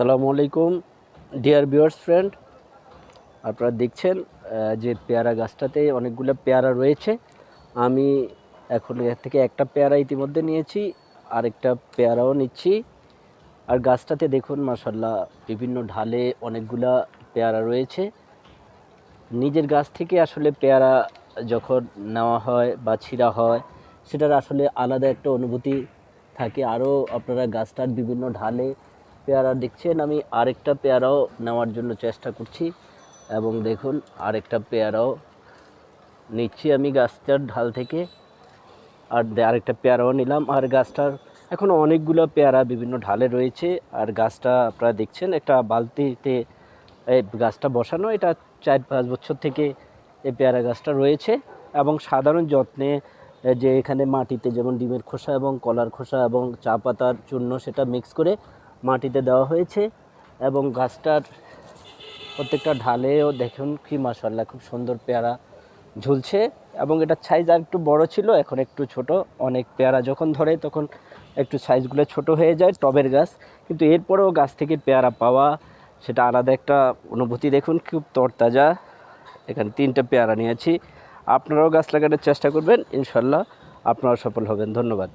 আসসালামু আলাইকুম dear viewers friend আপনারা দেখছেন যে পেয়ারা গাছটাতে অনেকগুলো পেয়ারা রয়েছে। আমি এখন এর থেকে একটা পেয়ারা ইতিমধ্যে নিয়েছি, আরেকটা পেয়ারাও নিচ্ছি। আর গাছটাতে দেখুন মাসাল্লাহ বিভিন্ন ঢালে অনেকগুলা পেয়ারা রয়েছে। নিজের গাছ থেকে আসলে পেয়ারা যখন নেওয়া হয় বা ছিঁড়া হয়, সেটার আসলে আলাদা একটা অনুভূতি থাকে। আরও আপনারা গাছটার বিভিন্ন ঢালে পেয়ারা দেখছেন, আমি আরেকটা পেয়ারাও নেওয়ার জন্য চেষ্টা করছি। এবং দেখুন, আরেকটা পেয়ারাও নিচ্ছি আমি গাছটার ঢাল থেকে। আর আরেকটা পেয়ারাও নিলাম। আর গাছটার এখন অনেকগুলো পেয়ারা বিভিন্ন ঢালে রয়েছে। আর গাছটা আপনারা দেখছেন, একটা বালতিতে এই গাছটা বসানো। এটা চার পাঁচ বছর থেকে এই পেয়ারা গাছটা রয়েছে। এবং সাধারণ যত্নে যে এখানে মাটিতে যেমন ডিমের খোসা এবং কলার খোসা এবং চা পাতার চূর্ণ সেটা মিক্স করে মাটিতে দেওয়া হয়েছে এবং গাছটার প্রত্যেকটা ঢালেও দেখুন কি মাসাল্লাহ খুব সুন্দর পেয়ারা ঝুলছে এবং এটা সাইজ আর একটু বড় ছিল, এখন একটু ছোট, অনেক পেয়ারা যখন ধরে তখন একটু সাইজগুলো ছোট হয়ে যায় টবের গাছ, কিন্তু এরপরেও গাছ থেকে পেয়ারা পাওয়া, সেটা আলাদা একটা অনুভূতি দেখুন, খুব তরতাজা। এখানে তিনটে পেয়ারা নিয়েছি, আপনারাও গাছ লাগানোর চেষ্টা করবেন ইনশাল্লাহ আপনারাও সফল হবেন, ধন্যবাদ।